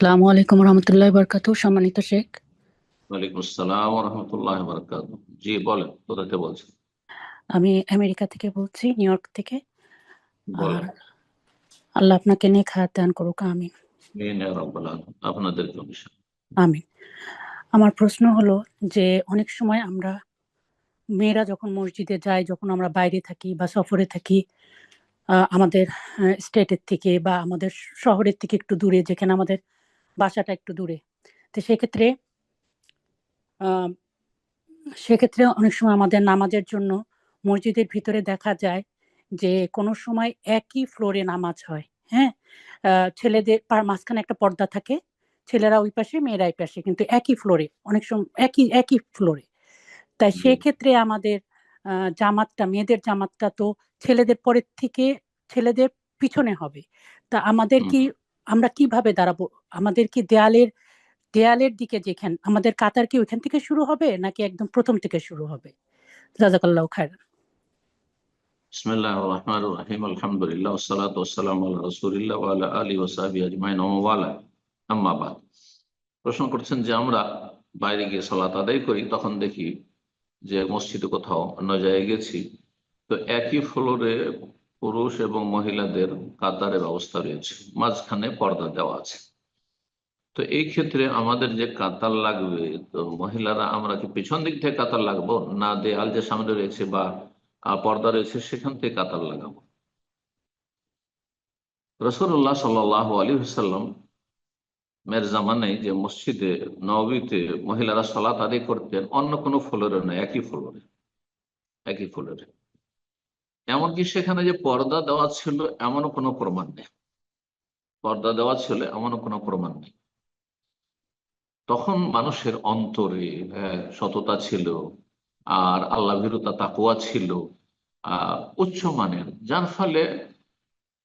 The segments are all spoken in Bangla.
আসসালামু আলাইকুম রহমতুল্লাহ বরকাত সম্মানিত শেখ। ওয়ালাইকুম আসসালাম রহমতুল্লাহ বারাকাত জি বলেন কোথা থেকে বলছেন? আমি আমেরিকা থেকে বলছি নিউ ইয়র্ক থেকে। আর আল্লাহ আপনাকে নেক হায়াত দান করুক আমি মিন ইয়া রাব্বাল আলামিন। আপনাদের আমার প্রশ্ন হলো যে অনেক সময় আমরা মেয়েরা যখন মসজিদে যায় যখন আমরা বাইরে থাকি বা সফরে থাকি আমাদের স্টেটের থেকে বা আমাদের শহরের থেকে একটু দূরে যেখানে আমাদের বাসাটা একটু দূরে। তো সেক্ষেত্রে আহ, সেক্ষেত্রে অনেক সময় আমাদের নামাজের জন্য মসজিদের ভিতরে দেখা যায় যে কোনো সময় একই ফ্লোরে নামাজ হয় হ্যাঁ? ছেলেদের পার মাঝখানে একটা পর্দা থাকে ছেলেরা ওই পাশে মেয়েরা এই পাশে কিন্তু একই ফ্লোরে অনেক সময় একই একই ফ্লোরে তাই সেক্ষেত্রে আমাদের আহ, জামাতটা মেয়েদের জামাতটা তো ছেলেদের পরের থেকে ছেলেদের পিছনে হবে। তা আমাদের কি আমরা কীভাবে দাঁড়াবো? আমাদের কি দেয়ালের দেয়ালের দিকে যেখান, আমাদের কাতার কি ওইখান থেকে শুরু হবে নাকি একদম প্রথম থেকে শুরু হবে? জাজাকাল্লাহ খায় বিসমিল্লাহ রহমান রহিম। আলহামদুলিল্লাহ ওসালাত ওসালাম আল্লাহ রসুলিল্লাহ ওয়ালা আলী ওসাহাবি আজমাইন। ওয়ালা আম্মা বাদ। প্রশ্ন করছেন যে আমরা বাইরে গিয়ে সালাত আদায় করি, তখন দেখি যে মসজিদে কোথাও অন্য জায়গায় গেছি, তো একই ফ্লোরে পুরুষ এবং মহিলাদের কাতারের ব্যবস্থা রয়েছে। মাঝখানে পর্দা দেওয়া আছে। তো এই ক্ষেত্রে আমাদের যে কাতার লাগবে, তো মহিলারা, আমরা কি পিছন দিক থেকে কাতার লাগবো? না দেয়াল যে সামনে রয়েছে বা পর্দা রয়েছে, সেখান থেকে কাতার লাগাবো? রসুল্লাহ সাল্লাহ আলী সাল্লাম মের জামানে যে মসজিদে, নবীতে মহিলারা সলাত আদায় করতেন, অন্য কোনো ফ্লোরে নয় একই ফ্লোরে। একই ফ্লোরে। এমনকি সেখানে যে পর্দা দেওয়া ছিল এমনও কোনো প্রমাণ নেই। পর্দা দেওয়া ছিল এমনও কোনো প্রমাণ নেই। তখন মানুষের অন্তরে হ্যাঁ, সততা ছিল আর আল্লাহ ভীরতা তাকুয়া ছিল উচ্চ মানের। যার ফলে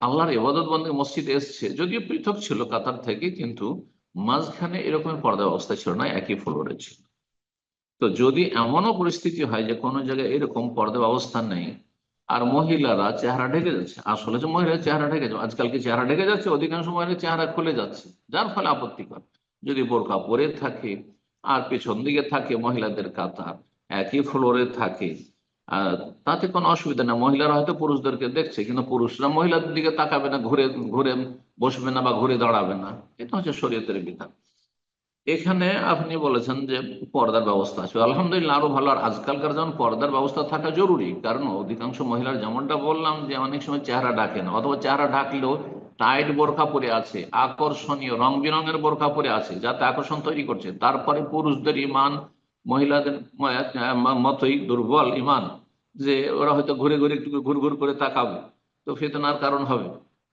আল্লাহর ইবাদত বন্দী মসজিদে এসছে যদিও পৃথক ছিল কাতার থেকে কিন্তু মাঝখানে এরকম পর্দা ব্যবস্থা ছিল না একই ফ্লোরে ছিল। তো যদি এমনও পরিস্থিতি হয় যে কোনো জায়গায় এরকম পর্দা ব্যবস্থা নেই আর মহিলারা চেহারা ঢেকে যাচ্ছে। আসলে যে মহিলার চেহারা ঢেকে যাচ্ছে, আজকাল কি চেহারা ঢেকে যাচ্ছে? অধিকাংশ মহিলার চেহারা খুলে যাচ্ছে, যার ফলে আপত্তিকর। যদি বোরকা পরে থাকে আর পেছন দিকে থাকে মহিলাদের কাতার, একই ফ্লোরে থাকে তাতে কোনো অসুবিধা নেই। মহিলারা হয়তো পুরুষদেরকে দেখছে, কিন্তু পুরুষরা মহিলাদের দিকে তাকাবে না, ঘুরে ঘুরে বসবে না বা ঘুরে দাঁড়াবে না। এটা হচ্ছে শরীয়তের বিধান। এখানে আপনি বলেছেন যে পর্দার ব্যবস্থা আছে। আলহামদুলিল্লাহ, আরও ভালো। আর আজকালকার যেমন পর্দার ব্যবস্থা থাকা জরুরি, কারণ অধিকাংশ মহিলার যেমনটা বললাম যে অনেক সময় চেহারা ঢাকে না, অথবা চেহারা ঢাকলেও টাইট বোরখা পরে আছে, আকর্ষণীয় রং বেরঙের বোরখা পরে আছে, যাতে আকর্ষণ তৈরি করছে। তারপরে পুরুষদের ইমান, মহিলাদের মতোই দুর্বল ইমান, যে ওরা হয়তো ঘুরে ঘুরে একটু ঘুর ঘুর করে তাকাবে, তো ফেতনার কারণ হবে।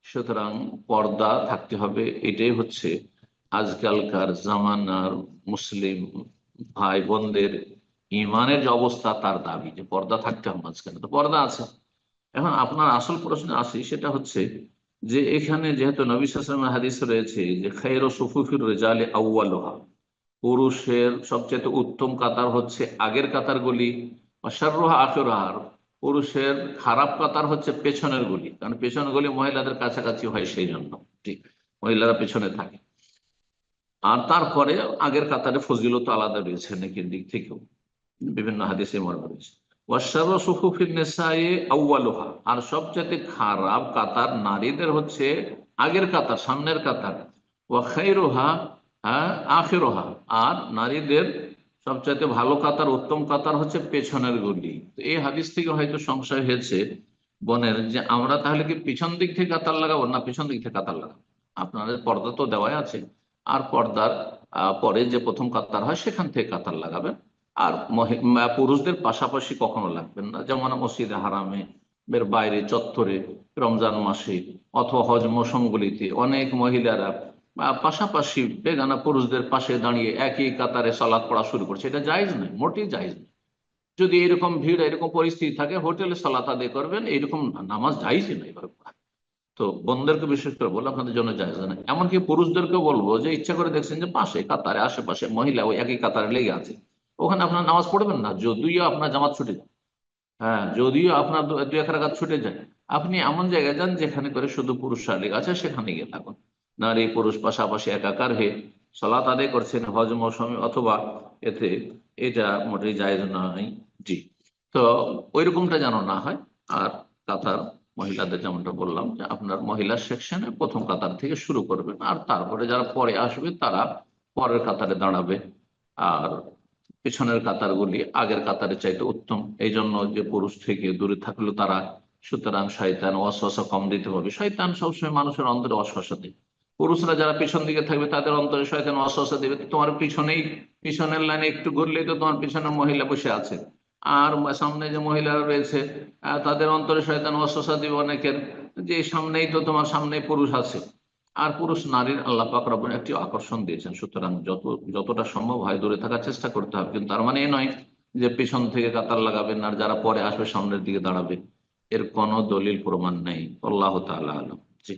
সুতরাং পর্দা থাকতে হবে, এটাই হচ্ছে আজকালকার জামানার মুসলিম ভাই বোনদের ইমানের যে অবস্থা, তার দাবি যে পর্দা থাকতে হবে মাঝখানে। তো পর্দা আছে। এখন আপনার আসল প্রশ্নে আসি, সেটা হচ্ছে যে এখানে যেহেতু নবী সালামের হাদিস রয়েছে যে খাইর সুফুফির রেজালে আউ্বালোহা পুরুষের সবচেয়ে উত্তম কাতার হচ্ছে আগের কাতার কাতারগুলি অসারোহা আখেরার পুরুষের খারাপ কাতার হচ্ছে পেছনের গুলি। কারণ পেছনের গুলি মহিলাদের কাছাকাছি হয় সেই জন্য ঠিক। মহিলারা পেছনে থাকে। আর তারপরে আগের কাতারে ফজিলত আলাদা রয়েছে নাকির দিক থেকেও। বিভিন্ন হাদিসে মর্ম রয়েছে। আর সবচেয়ে খারাপ কাতার নারীদের হচ্ছে আগের কাতার, সামনের কাতার। হ্যাঁ আখেরোহা। আর নারীদের সবচাইতে ভালো কাতার, উত্তম কাতার হচ্ছে পেছনের গুলি। এই হাদিস থেকে হয়তো সংশয় হয়েছে বনের যে আমরা তাহলে কি পিছন দিক থেকে কাতার লাগাবো? না, পিছন দিক থেকে কাতার লাগাবো? আপনাদের পর্দা তো দেওয়াই আছে। আর পর্দার পরে যে প্রথম কাতার হয়, সেখান থেকে কাতার লাগাবেন। আর পুরুষদের পাশাপাশি কখনো লাগবেন না। যেমন মসজিদে হারামে, এর বাইরে চত্বরে, রমজান মাসে অথবা হজ অনেক মহিলারা পাশাপাশি বেগানা পুরুষদের পাশে দাঁড়িয়ে একই কাতারে সালাদ পড়া শুরু করছে। এটা জায়েজ নয়, মোটেই জায়েজ নয়। যদি এরকম ভিড়, এরকম পরিস্থিতি থাকে, হোটেলে সালাত আদায় করবেন এরকম নামাজ জায়েজই এবার। তো বোনদেরকে বিশেষ করে বলব আপনাদের জন্য জায়েজ না। এমনকি পুরুষদেরকে বলব যে ইচ্ছা করে দেখছেন যে পাশে কাতারে, আশেপাশে মহিলা ওই একই কাতারে লেগে আছে। ওখানে আপনার নামাজ পড়বেন না, যদিও আপনার জামাত ছুটে যায়। হ্যাঁ যদিও আপনার দু এক রাকাত ছুটে যায়। আপনি এমন জায়গায় যান যেখানে করে শুধু পুরুষরা লেগে আছে, সেখানে গিয়ে থাকুন। নারী, পুরুষ পাশাপাশি একাকার হয়ে সলাত আদায় করছেন হজ মৌসুমে, অথবা এতে এটা মোটেই জায়েজ নয়। জি, তো ওই রকমটা যেন না হয়, আর কাতার মহিলাদের যেমনটা বললাম যে আপনার মহিলা সেকশনে প্রথম কাতার থেকে শুরু করবেন। আর তারপরে যারা পরে আসবে, তারা পরের কাতারে দাঁড়াবে। আর পিছনের কাতারগুলি আগের কাতারে চাইতে উত্তম। এই জন্য যে পুরুষ থেকে দূরে থাকলেও তারা, সুতরাং শয়তান অশ্বাসা কম দিতে হবে। শয়তান সবসময় মানুষের অন্তরে অশ্বাসা দেয়। পুরুষরা যারা পিছন দিকে থাকবে, তাদের অন্তরে শয়তান অশ্বাসা দেবে। তোমার পিছনেই, পিছনের লাইনে একটু ঘুরলেই তো তোমার পিছনে মহিলা বসে আছে। আর সামনে যে মহিলারা রয়েছে তাদের অন্তরে শয়তান অশ্বাসা দিবে অনেকের, যে সামনেই তো তোমার সামনে পুরুষ আছে। আর পুরুষ নারীর আল্লাহ পাক একটি আকর্ষণ দিয়েছেন। সুতরাং যত, যতটা সম্ভব হয়, দূরে থাকার চেষ্টা করতে হবে। কিন্তু তার মানে এ নয় যে পিছন থেকে কাতার লাগাবেন আর যারা পরে আসবে, সামনের দিকে দাঁড়াবে। এর কোনো দলিল প্রমাণ নেই। আল্লাহ তাআলা আলম। জি।